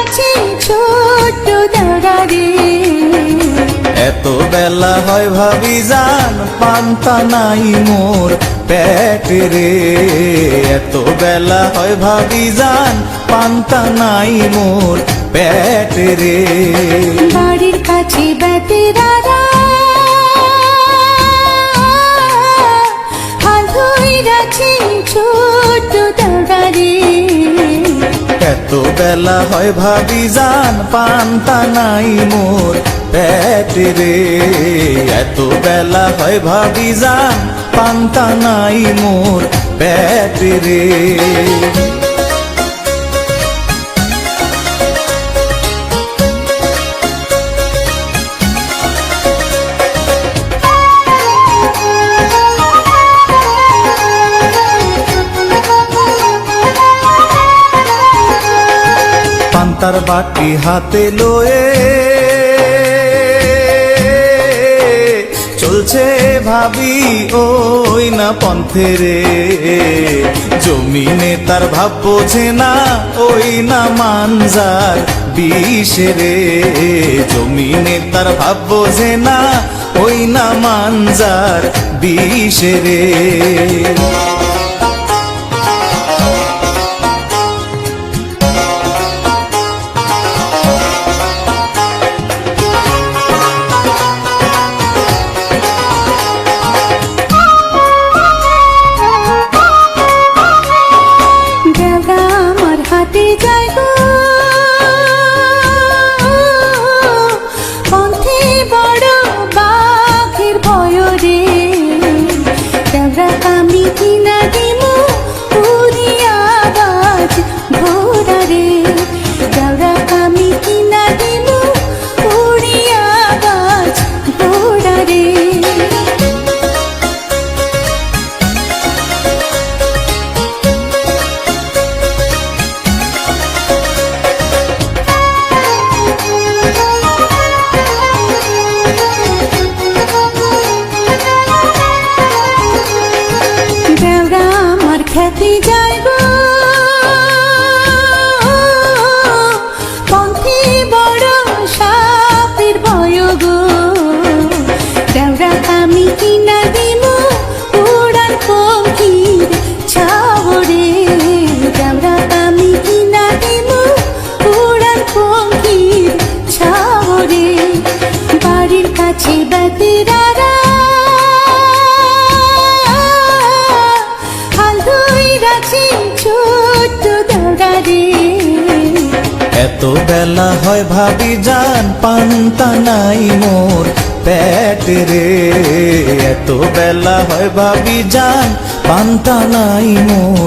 আছে ছোট্ট দাঁড়ারে। এত বেলা হয় ভাবি জান পান্তা নাই মোর পেট রে। এত বেলা হয় ভাবি জান পান্তা নাই মোর পেট রে। বাড়ির কাছে বেতেরারা এত বেলা হয় ভাবি, জান পান্তা নাই মোর পেটে রে। এত বেলা হয় ভাবি, জান পান্তা নাই মোর পেটে রে। পান্তার বাটি হাতে লয়ে চলছে ভাবি ওই না পন্থে রে। জমিনে তার ভাব বোঝে না, ওই না মানজার বিষে রে। জমিনে তার ভাব বোঝে না, ওই না মানজার বিষে রে। रे ख्याति जा এত বেলা হয় ভাবি জান পান্তা নাই মোর। পেটে রে এত বেলা হয় ভাবি জান পান্তা নাই মোর